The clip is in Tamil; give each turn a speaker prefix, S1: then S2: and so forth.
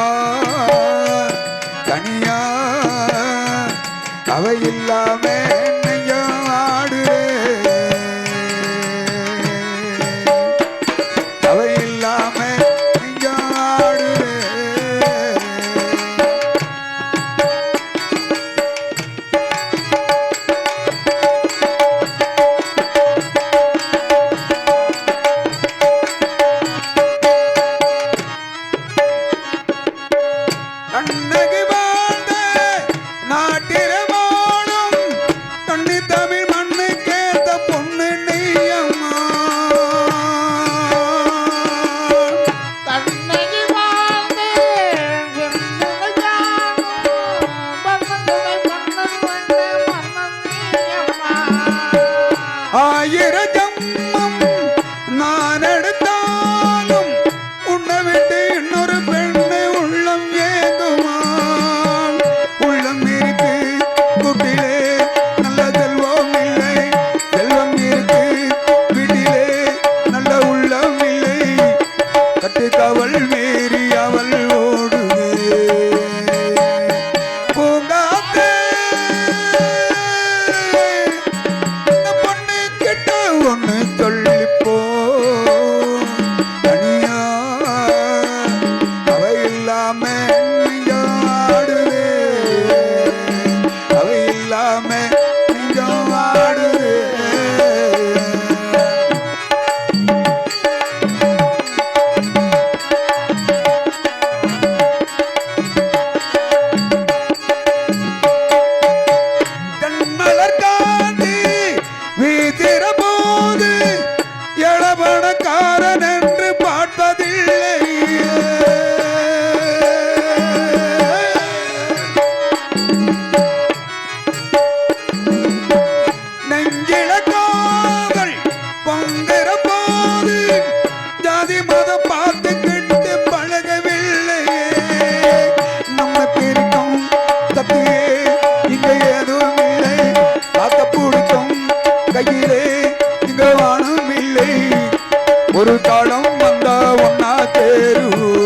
S1: சொல்வார் தனியா அவை இல்லாமல் come. இங்க வானம் இல்லை ஒரு காலம் வந்தா ஒன்னா தேரும்.